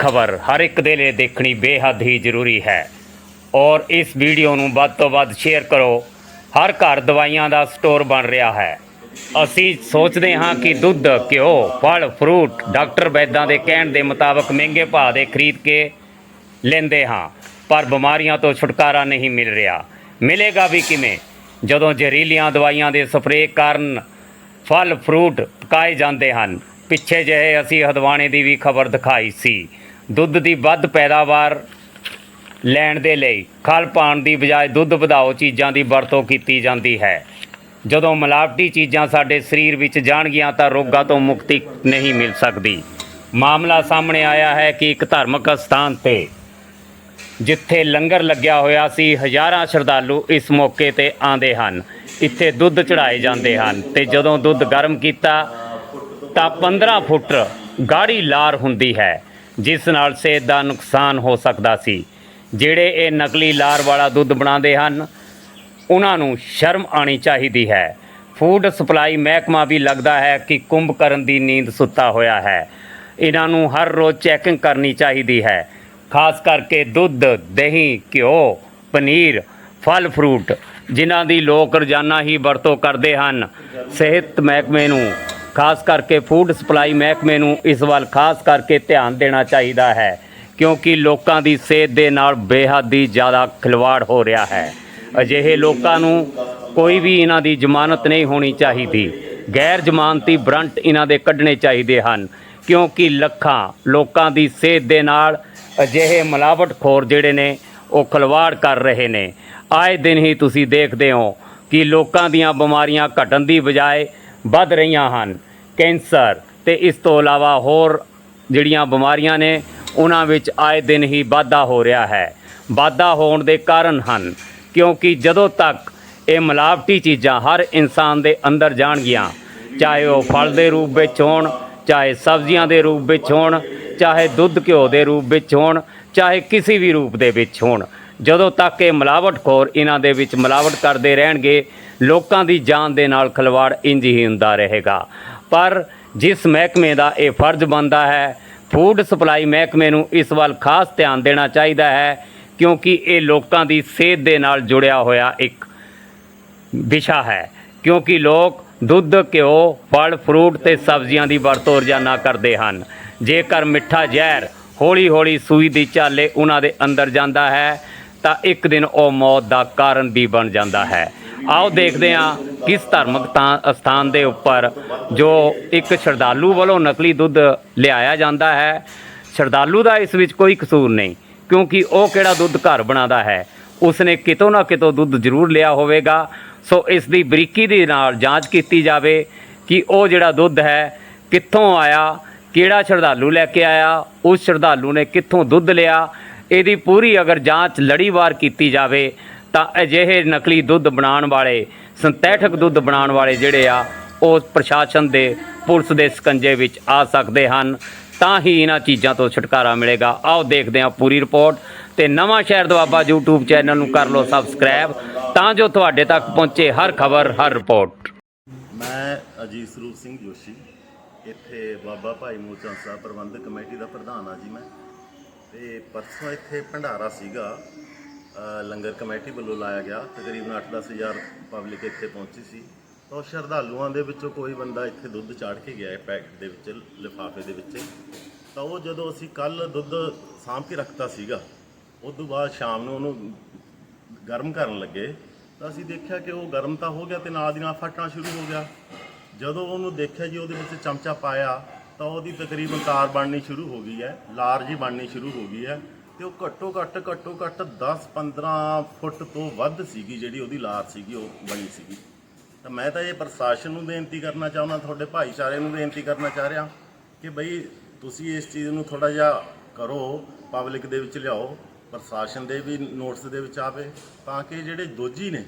ਖਬਰ ਹਰ ਇੱਕ ਦੇ ਲਈ ਦੇਖਣੀ ਬੇਹੱਦ ਹੀ ਜ਼ਰੂਰੀ ਹੈ। ਔਰ ਇਸ ਵੀਡੀਓ ਨੂੰ ਵੱਧ ਤੋਂ ਵੱਧ ਸ਼ੇਅਰ ਕਰੋ। ਹਰ ਘਰ ਦਵਾਈਆਂ ਦਾ ਸਟੋਰ ਬਣ ਰਿਹਾ ਹੈ। ਅਸੀਂ ਸੋਚਦੇ ਹਾਂ ਕਿ ਦੁੱਧ, ਘਿਓ, ਫਲ, ਫਰੂਟ, ਡਾਕਟਰ ਵੈਦਾਂ ਦੇ ਕਹਿਣ ਦੇ ਮੁਤਾਬਕ ਮਹਿੰਗੇ ਭਾਅ ਦੇ ਖਰੀਦ ਕੇ ਲੈਂਦੇ ਹਾਂ। ਪਰ ਬਿਮਾਰੀਆਂ ਤੋਂ ਛੁਟਕਾਰਾ ਨਹੀਂ ਮਿਲ ਰਿਹਾ। ਮਿਲੇਗਾ ਵੀ ਕਿਵੇਂ? ਜਦੋਂ ਜ਼ਹਿਰੀਲੀਆਂ ਦਵਾਈਆਂ ਦੇ ਸਪਰੇਅ ਕਾਰਨ ਫਲ, ਫਰੂਟ ਪਕਾਏ ਜਾਂਦੇ ਹਨ। ਪਿੱਛੇ ਜਿਹੇ ਅਸੀਂ ਹਦਵਾਣੇ ਦੀ ਵੀ ਖਬਰ ਦਿਖਾਈ ਸੀ। ਦੁੱਧ ਦੀ ਵੱਧ ਪੈਦਾਵਾਰ ਲੈਣ ਦੇ ਲਈ ਖਲ ਪਾਉਣ ਦੀ ਬਜਾਏ ਦੁੱਧ ਵਧਾਓ ਚੀਜ਼ਾਂ ਦੀ ਵਰਤੋਂ ਕੀਤੀ ਜਾਂਦੀ ਹੈ। ਜਦੋਂ ਮਿਲਾਵਟੀ ਚੀਜ਼ਾਂ ਸਾਡੇ ਸਰੀਰ ਵਿੱਚ ਜਾਣਗੀਆਂ ਤਾਂ ਰੋਗਾਂ ਤੋਂ ਮੁਕਤੀ ਨਹੀਂ ਮਿਲ ਸਕਦੀ। ਮਾਮਲਾ ਸਾਹਮਣੇ ਆਇਆ ਹੈ ਕਿ ਇੱਕ ਧਾਰਮਿਕ ਸਥਾਨ ਤੇ, ਜਿੱਥੇ ਲੰਗਰ ਲੱਗਿਆ ਹੋਇਆ ਸੀ, ਹਜ਼ਾਰਾਂ ਸ਼ਰਧਾਲੂ ਇਸ ਮੌਕੇ ਤੇ ਆਂਦੇ ਹਨ। ਇੱਥੇ ਦੁੱਧ ਚੜਾਏ ਜਾਂਦੇ ਹਨ ਤੇ ਜਦੋਂ ਦੁੱਧ ਗਰਮ ਕੀਤਾ ਤਾਂ 15 ਫੁੱਟ ਗਾੜੀ ਲਾਰ ਹੁੰਦੀ ਹੈ। ਜਿਸ ਨਾਲ ਸਿਹਤ ਦਾ ਨੁਕਸਾਨ ਹੋ ਸਕਦਾ ਸੀ। ਜਿਹੜੇ ਇਹ ਨਕਲੀ ਲਾਰ ਵਾਲਾ ਦੁੱਧ ਬਣਾਉਂਦੇ ਹਨ, ਉਹਨਾਂ ਨੂੰ ਸ਼ਰਮ ਆਣੀ ਚਾਹੀਦੀ ਹੈ। ਫੂਡ ਸਪਲਾਈ ਮਹਿਕਮਾ ਵੀ ਲੱਗਦਾ ਹੈ ਕਿ ਕੁੰਭ ਕਰਨ ਦੀ ਨੀਂਦ ਸੁੱਤਾ ਹੋਇਆ ਹੈ। ਇਹਨਾਂ ਨੂੰ ਹਰ ਰੋਜ਼ ਚੈਕਿੰਗ ਕਰਨੀ ਚਾਹੀਦੀ ਹੈ। ਖਾਸ ਕਰਕੇ ਦੁੱਧ, ਦਹੀਂ, ਘਿਓ, ਪਨੀਰ, ਫਲ ਫਰੂਟ ਜਿਨ੍ਹਾਂ ਦੀ ਲੋਕ ਰੋਜ਼ਾਨਾ ਹੀ ਵਰਤੋਂ ਕਰਦੇ ਹਨ। ਸਿਹਤ ਮਹਿਕਮੇ ਨੂੰ ਖਾਸ ਕਰਕੇ ਫੂਡ ਸਪਲਾਈ ਮਹਿਕਮੇ ਨੂੰ ਇਸ ਵੱਲ ਖਾਸ ਕਰਕੇ ਧਿਆਨ ਦੇਣਾ ਚਾਹੀਦਾ ਹੈ, ਕਿਉਂਕਿ ਲੋਕਾਂ ਦੀ ਸਿਹਤ ਦੇ ਨਾਲ ਬੇਹੱਦ ਹੀ ਜ਼ਿਆਦਾ ਖਿਲਵਾੜ ਹੋ ਰਿਹਾ ਹੈ। ਅਜਿਹੇ ਲੋਕਾਂ ਨੂੰ ਕੋਈ ਵੀ ਇਹਨਾਂ ਦੀ ਜ਼ਮਾਨਤ ਨਹੀਂ ਹੋਣੀ ਚਾਹੀਦੀ। ਗੈਰ ਜ਼ਮਾਨਤੀ ਬਰੰਟ ਇਹਨਾਂ ਦੇ ਕੱਢਣੇ ਚਾਹੀਦੇ ਹਨ, ਕਿਉਂਕਿ ਲੱਖਾਂ ਲੋਕਾਂ ਦੀ ਸਿਹਤ ਦੇ ਨਾਲ ਅਜਿਹੇ ਮਿਲਾਵਟਖੋਰ ਜਿਹੜੇ ਨੇ, ਉਹ ਖਿਲਵਾੜ ਕਰ ਰਹੇ ਨੇ। ਆਏ ਦਿਨ ਹੀ ਤੁਸੀਂ ਦੇਖਦੇ ਹੋ ਕਿ ਲੋਕਾਂ ਦੀਆਂ ਬਿਮਾਰੀਆਂ ਘਟਣ ਦੀ ਬਜਾਏ ਵੱਧ ਰਹੀਆਂ ਹਨ। ਕੈਂਸਰ ਤੇ ਇਸ ਤੋਂ ਇਲਾਵਾ ਹੋਰ ਜਿਹੜੀਆਂ ਬਿਮਾਰੀਆਂ ਨੇ, ਉਹਨਾਂ ਵਿੱਚ ਆਏ ਦਿਨ ਹੀ ਵਾਧਾ ਹੋ ਰਿਹਾ ਹੈ। ਵਾਧਾ ਹੋਣ ਦੇ ਕਾਰਨ ਹਨ, ਕਿਉਂਕਿ ਜਦੋਂ ਤੱਕ ਇਹ ਮਿਲਾਵਟੀ ਚੀਜ਼ਾਂ ਹਰ ਇਨਸਾਨ ਦੇ ਅੰਦਰ ਜਾਣਗੀਆਂ, ਚਾਹੇ ਉਹ ਫਲ ਦੇ ਰੂਪ ਵਿੱਚ ਹੋਣ, ਚਾਹੇ ਸਬਜ਼ੀਆਂ ਦੇ ਰੂਪ ਵਿੱਚ ਹੋਣ, ਚਾਹੇ ਦੁੱਧ ਘਿਓ ਦੇ ਰੂਪ ਵਿੱਚ ਹੋਣ, ਚਾਹੇ ਕਿਸੇ ਵੀ ਰੂਪ ਦੇ ਵਿੱਚ ਹੋਣ, ਜਦੋਂ ਤੱਕ ਇਹ ਮਿਲਾਵਟਖੋਰ ਇਹਨਾਂ ਦੇ ਵਿੱਚ ਮਿਲਾਵਟ ਕਰਦੇ ਰਹਿਣਗੇ ਲੋਕਾਂ ਦੀ ਜਾਨ ਦੇ ਨਾਲ ਖਿਲਵਾੜ ਇੰਜ ਹੀ ਹੁੰਦਾ ਰਹੇਗਾ। ਪਰ ਜਿਸ ਮਹਿਕਮੇ ਦਾ ਇਹ ਫਰਜ਼ ਬਣਦਾ ਹੈ ਫੂਡ ਸਪਲਾਈ ਮਹਿਕਮੇ ਨੂੰ ਇਸ ਵੱਲ ਖਾਸ ਧਿਆਨ ਦੇਣਾ ਚਾਹੀਦਾ ਹੈ, ਕਿਉਂਕਿ ਇਹ ਲੋਕਾਂ ਦੀ ਸਿਹਤ ਦੇ ਨਾਲ ਜੁੜਿਆ ਹੋਇਆ ਇੱਕ ਵਿਸ਼ਾ ਹੈ। ਕਿਉਂਕਿ ਲੋਕ ਦੁੱਧ, ਘਿਓ, ਫਲ ਫਰੂਟ ਤੇ ਸਬਜ਼ੀਆਂ ਦੀ ਵਰਤੋਂ ਰੋਜ਼ਾਨਾ ਕਰਦੇ ਹਨ। ਜੇਕਰ ਮਿੱਠਾ ਜ਼ਹਿਰ ਹੌਲੀ ਹੌਲੀ ਸੂਈ ਦੀ ਚਾਲੇ ਉਹਨਾਂ ਦੇ ਅੰਦਰ ਜਾਂਦਾ ਹੈ, ਤਾਂ ਇੱਕ ਦਿਨ ਉਹ ਮੌਤ ਦਾ ਕਾਰਨ ਵੀ ਬਣ ਜਾਂਦਾ ਹੈ। ਆਓ ਦੇਖਦੇ ਹਾਂ ਕਿਸ ਧਾਰਮਿਕ ਤਾਂ ਸਥਾਨ ਦੇ ਉੱਪਰ ਜੋ ਇੱਕ ਸ਼ਰਧਾਲੂ ਵੱਲੋਂ ਨਕਲੀ ਦੁੱਧ ਲਿਆਇਆ ਜਾਂਦਾ ਹੈ। ਸ਼ਰਧਾਲੂ ਦਾ ਇਸ ਵਿੱਚ ਕੋਈ ਕਸੂਰ ਨਹੀਂ, ਕਿਉਂਕਿ ਉਹ ਕਿਹੜਾ ਦੁੱਧ ਘਰ ਬਣਾਦਾ ਹੈ? ਉਸਨੇ ਕਿਤੋਂ ਨਾ ਕਿਤੋਂ ਦੁੱਧ ਜ਼ਰੂਰ ਲਿਆ ਹੋਵੇਗਾ। ਸੋ ਇਸ ਦੀ ਬਰੀਕੀ ਦੇ ਨਾਲ ਜਾਂਚ ਕੀਤੀ ਜਾਵੇ ਕਿ ਉਹ ਜਿਹੜਾ ਦੁੱਧ ਹੈ ਕਿੱਥੋਂ ਆਇਆ, ਕਿਹੜਾ ਸ਼ਰਧਾਲੂ ਲੈ ਕੇ ਆਇਆ, ਉਸ ਸ਼ਰਧਾਲੂ ਨੇ ਕਿੱਥੋਂ ਦੁੱਧ ਲਿਆ। ਇਹਦੀ ਪੂਰੀ ਅਗਰ ਜਾਂਚ ਲੜੀਵਾਰ ਕੀਤੀ ਜਾਵੇ ਤਾਂ ਅਜਿਹੇ ਨਕਲੀ ਦੁੱਧ ਬਣਾਉਣ ਵਾਲੇ, ਸਿੰਥੈਟਿਕ ਦੁੱਧ ਬਣਾਉਣ ਵਾਲੇ ਜਿਹੜੇ ਆ, ਉਹ ਪ੍ਰਸ਼ਾਸਨ ਦੇ, ਪੁਲਿਸ ਦੇ ਸਕੰਜੇ ਵਿੱਚ ਆ ਸਕਦੇ ਹਨ। ਤਾਂ ਹੀ ਇਹਨਾਂ ਚੀਜ਼ਾਂ ਤੋਂ ਛੁਟਕਾਰਾ ਮਿਲੇਗਾ। ਆਓ ਦੇਖਦੇ ਹਾਂ ਪੂਰੀ ਰਿਪੋਰਟ ਤੇ ਨਵਾਂ ਸ਼ਹਿਰ ਦਵਾਬਾ YouTube ਚੈਨਲ ਨੂੰ ਕਰ ਲਓ ਸਬਸਕ੍ਰਾਈਬ। ਤਾਂ ਜੋ ਤੁਹਾਡੇ ਤੱਕ ਪਹੁੰਚੇ ਹਰ ਖਬਰ, ਹਰ ਰਿਪੋਰਟ। ਮੈਂ ਅਜੀਤ ਸਰੂਪ ਸਿੰਘ ਜੋਸ਼ੀ, ਇੱਥੇ ਬਾਬਾ ਭਾਈ ਮੂਚਾ ਸਾਹਿਬ ਪ੍ਰਬੰਧਕ ਕਮੇਟੀ ਦਾ ਪ੍ਰਧਾਨ ਆ ਜੀ ਮੈਂ। ਤੇ ਪਰਸੋਂ ਇੱਥੇ ਭੰਡਾਰਾ ਸੀਗਾ। ਲੰਗਰ ਕਮੇਟੀ ਵੱਲੋਂ ਲਾਇਆ ਗਿਆ। ਤਕਰੀਬਨ 8-10 ਹਜ਼ਾਰ ਪਬਲਿਕ ਇੱਥੇ ਪਹੁੰਚੀ ਸੀ। ਤਾਂ ਉਹ ਸ਼ਰਧਾਲੂਆਂ ਦੇ ਵਿੱਚੋਂ ਕੋਈ ਬੰਦਾ ਇੱਥੇ ਦੁੱਧ ਚਾੜ ਕੇ ਗਿਆ ਹੈ ਪੈਕਟ ਦੇ ਵਿੱਚ, ਲਿਫਾਫੇ ਦੇ ਵਿੱਚ। ਤਾਂ ਉਹ ਜਦੋਂ ਅਸੀਂ ਕੱਲ ਦੁੱਧ ਸਾਂਭ ਕੇ ਰੱਖਤਾ ਸੀਗਾ ਉਸ ਤੋਂ ਬਾਅਦ ਸ਼ਾਮ ਨੂੰ ਉਹਨੂੰ ਗਰਮ ਕਰਨ ਲੱਗੇ। ਤਾਂ ਅਸੀਂ ਦੇਖਿਆ ਕਿ ਉਹ ਗਰਮ ਤਾਂ ਹੋ ਗਿਆ ਤੇ ਨਾਲ ਦੀ ਨਾਲ ਫਟਣਾ ਸ਼ੁਰੂ ਹੋ ਗਿਆ। ਜਦੋਂ ਉਹਨੂੰ ਦੇਖਿਆ ਜੀ ਉਹਦੇ ਵਿੱਚ ਚਮਚਾ ਪਾਇਆ, ਤਾਂ ਉਹਦੀ ਤਕਰੀਬਨ ਤਾਰ ਬਣਨੀ ਸ਼ੁਰੂ ਹੋ ਗਈ ਹੈ, ਲਾਰਜ ਹੀ ਬਣਨੀ ਸ਼ੁਰੂ ਹੋ ਗਈ ਹੈ। ਤੇ ਉਹ ਘੱਟੋ ਘੱਟ ਘੱਟੋ ਘੱਟ 10-15 ਫੁੱਟ ਤੋਂ ਵੱਧ ਸੀਗੀ ਜਿਹੜੀ ਉਹਦੀ ਲਾਰ ਸੀਗੀ, ਉਹ ਬਣੀ ਸੀਗੀ। ਤਾਂ ਮੈਂ ਤਾਂ ਇਹ ਪ੍ਰਸ਼ਾਸਨ ਨੂੰ ਬੇਨਤੀ ਕਰਨਾ ਚਾਹੁੰਦਾ, ਤੁਹਾਡੇ ਭਾਈਚਾਰੇ ਨੂੰ ਬੇਨਤੀ ਕਰਨਾ ਚਾਹ ਰਿਹਾ ਕਿ ਬਈ ਤੁਸੀਂ ਇਸ ਚੀਜ਼ ਨੂੰ ਥੋੜਾ ਜਿਹਾ ਕਰੋ, ਪਬਲਿਕ ਦੇ ਵਿੱਚ ਲਿਆਓ, ਪ੍ਰਸ਼ਾਸਨ ਦੇ ਵੀ ਨੋਟਿਸ ਦੇ ਵਿੱਚ ਆਵੇ, ਤਾਂ ਕਿ ਜਿਹੜੇ ਦੋਜੀ ਨੇ,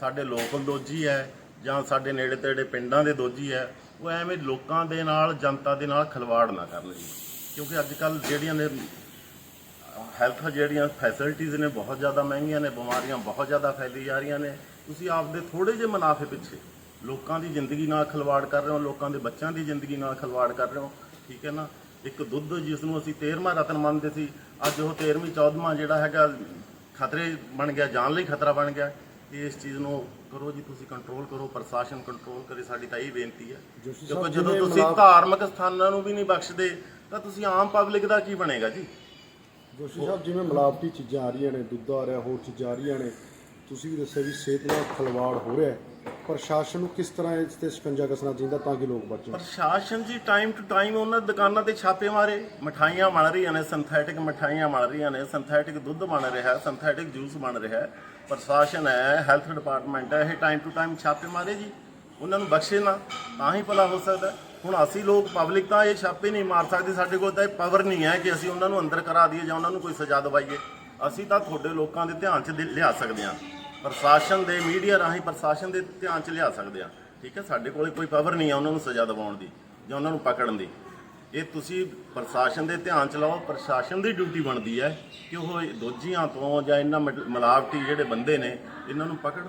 ਸਾਡੇ ਲੋਕਲ ਦੋਜੀ ਹੈ ਜਾਂ ਸਾਡੇ ਨੇੜੇ ਤੇੜੇ ਪਿੰਡਾਂ ਦੇ ਦੋਜੀ ਹੈ, ਉਹ ਐਵੇਂ ਲੋਕਾਂ ਦੇ ਨਾਲ, ਜਨਤਾ ਦੇ ਨਾਲ ਖਿਲਵਾੜ ਨਾ ਕਰਨ ਜੀ। ਕਿਉਂਕਿ ਅੱਜ ਕੱਲ ਜਿਹੜੀਆਂ ਨੇ ਹੈਲਥ ਜਿਹੜੀਆਂ ਫੈਸਿਲਿਟੀਆਂ ਨੇ ਬਹੁਤ ਜ਼ਿਆਦਾ ਮਹਿੰਗੀਆਂ ਨੇ ਬਿਮਾਰੀਆਂ ਬਹੁਤ ਜ਼ਿਆਦਾ ਫੈਲੀ ਜਾ ਰਹੀਆਂ ਨੇ। ਤੁਸੀਂ ਆਪਦੇ ਥੋੜੇ ਜਿਹੇ ਮੁਨਾਫੇ ਪਿੱਛੇ ਲੋਕਾਂ ਦੀ ਜ਼ਿੰਦਗੀ ਨਾਲ ਖਿਲਵਾੜ ਕਰ ਰਹੇ ਹੋ ਲੋਕਾਂ ਦੇ ਬੱਚਿਆਂ ਦੀ ਜ਼ਿੰਦਗੀ ਨਾਲ ਖਿਲਵਾੜ ਕਰ ਰਹੇ ਹੋ ਠੀਕ ਹੈ ਨਾ? ਇੱਕ ਦੁੱਧ ਜਿਸ ਨੂੰ ਅਸੀਂ 13ਵਾਂ ਰਤਨ ਮੰਨਦੇ ਸੀ ਅੱਜ ਉਹ 13ਵੀਂ 14ਵਾਂ ਜਿਹੜਾ ਹੈਗਾ ਖਤਰੇ ਬਣ ਗਿਆ ਜਾਨ ਲਈ ਖਤਰਾ ਬਣ ਗਿਆ। ਇਸ ਚੀਜ਼ ਨੂੰ ਕਰੋ ਜੀ ਤੁਸੀਂ ਕੰਟਰੋਲ ਕਰੋ ਪ੍ਰਸ਼ਾਸਨ ਕੰਟਰੋਲ ਕਰੇ ਸਾਡੀ ਤਾਂ ਇਹ ਬੇਨਤੀ ਹੈ। ਕਿਉਂਕਿ ਜਦੋਂ ਤੁਸੀਂ ਧਾਰਮਿਕ ਸਥਾਨਾਂ ਨੂੰ ਵੀ ਨਹੀਂ ਬਖਸ਼ਦੇ ਤਾਂ ਤੁਸੀਂ ਆਮ ਪਬਲਿਕ ਦਾ ਕੀ ਬਣੇਗਾ ਜੀ? ਜੋਸ਼ੀ ਸਾਹਿਬ, ਜਿਵੇਂ ਮਿਲਾਵਟੀ ਚੀਜ਼ਾਂ ਆ ਰਹੀਆਂ ਨੇ, ਦੁੱਧ ਆ ਰਿਹਾ, ਹੋਰ ਚੀਜ਼ਾਂ ਆ ਰਹੀਆਂ ਨੇ, ਤੁਸੀਂ ਵੀ ਦੱਸਿਆ ਵੀ ਸਿਹਤ ਨਾਲ ਖਲਵਾੜ ਹੋ ਰਿਹਾ ਹੈ। ਪ੍ਰਸ਼ਾਸਨ ਨੂੰ ਕਿਸ ਤਰ੍ਹਾਂ ਇਸ ਤੇ ਸ਼ਿਕੰਜਾ ਕਸਣਾ ਚਾਹੀਦਾ ਤਾਂ ਕਿ ਲੋਕ ਬਚਣ ਪ੍ਰਸ਼ਾਸਨ ਜੀ ਟਾਈਮ ਟੂ ਟਾਈਮ ਉਹਨਾਂ ਦੁਕਾਨਾਂ ਤੇ ਛਾਪੇ ਮਾਰੇ। ਮਠਾਈਆਂ ਬਣ ਰਹੀਆਂ ਨੇ ਸਿੰਥੈਟਿਕ ਮਠਾਈਆਂ ਬਣ ਰਹੀਆਂ ਨੇ ਸਿੰਥੈਟਿਕ ਦੁੱਧ ਬਣ ਰਿਹਾ ਸਿੰਥੈਟਿਕ ਜੂਸ ਬਣ ਰਿਹਾ। ਪ੍ਰਸ਼ਾਸਨ ਹੈ ਹੈਲਥ ਡਿਪਾਰਟਮੈਂਟ ਹੈ, ਇਹ ਟਾਈਮ ਟੂ ਟਾਈਮ ਛਾਪੇ ਮਾਰੇ ਜੀ। ਉਹਨਾਂ ਨੂੰ ਬਖਸ਼ੇ ਨਾ, ਤਾਂ ਹੀ ਭਲਾ ਹੋ ਸਕਦਾ। ਹੁਣ ਅਸੀਂ ਲੋਕ ਪਬਲਿਕ ਤਾਂ ਇਹ ਛਾਪੇ ਨਹੀਂ ਮਾਰ ਸਕਦੇ, ਸਾਡੇ ਕੋਲ ਤਾਂ ਇਹ ਪਾਵਰ ਨਹੀਂ ਹੈ ਕਿ ਅਸੀਂ ਉਹਨਾਂ ਨੂੰ ਅੰਦਰ ਕਰਾ ਦਈਏ ਜਾਂ ਉਹਨਾਂ ਨੂੰ ਕੋਈ ਸਜ਼ਾ ਦਵਾਈਏ। ਅਸੀਂ ਤਾਂ ਤੁਹਾਡੇ ਲੋਕਾਂ ਦੇ ਧਿਆਨ 'ਚ ਦੇ- ਲਿਆ ਸਕਦੇ ਹਾਂ। ਪ੍ਰਸ਼ਾਸਨ ਦੇ ਮੀਡੀਆ ਰਾਹੀਂ ਪ੍ਰਸ਼ਾਸਨ ਦੇ ਧਿਆਨ 'ਚ ਲਿਆ ਸਕਦੇ ਹਾਂ। ਠੀਕ ਹੈ, ਸਾਡੇ ਕੋਲੇ ਕੋਈ ਪਾਵਰ ਨਹੀਂ ਹੈ ਉਹਨਾਂ ਨੂੰ ਸਜ਼ਾ ਦਿਵਾਉਣ ਦੀ ਜਾਂ ਉਹਨਾਂ ਨੂੰ ਪਕੜਨ ਦੀ। ਇਹ ਤੁਸੀਂ ਪ੍ਰਸ਼ਾਸਨ ਦੇ ਧਿਆਨ 'ਚ ਲਾਓ, ਪ੍ਰਸ਼ਾਸਨ ਦੀ ਡਿਊਟੀ ਬਣਦੀ ਹੈ ਕਿ ਉਹ ਦੋਜੀਆਂ ਤੋਂ ਜਾਂ ਇਹਨਾਂ ਮਿਲ- ਮਿਲਾਵਟੀ ਜਿਹੜੇ ਬੰਦੇ ਨੇ, ਇਹਨਾਂ ਨੂੰ ਪਕੜਨ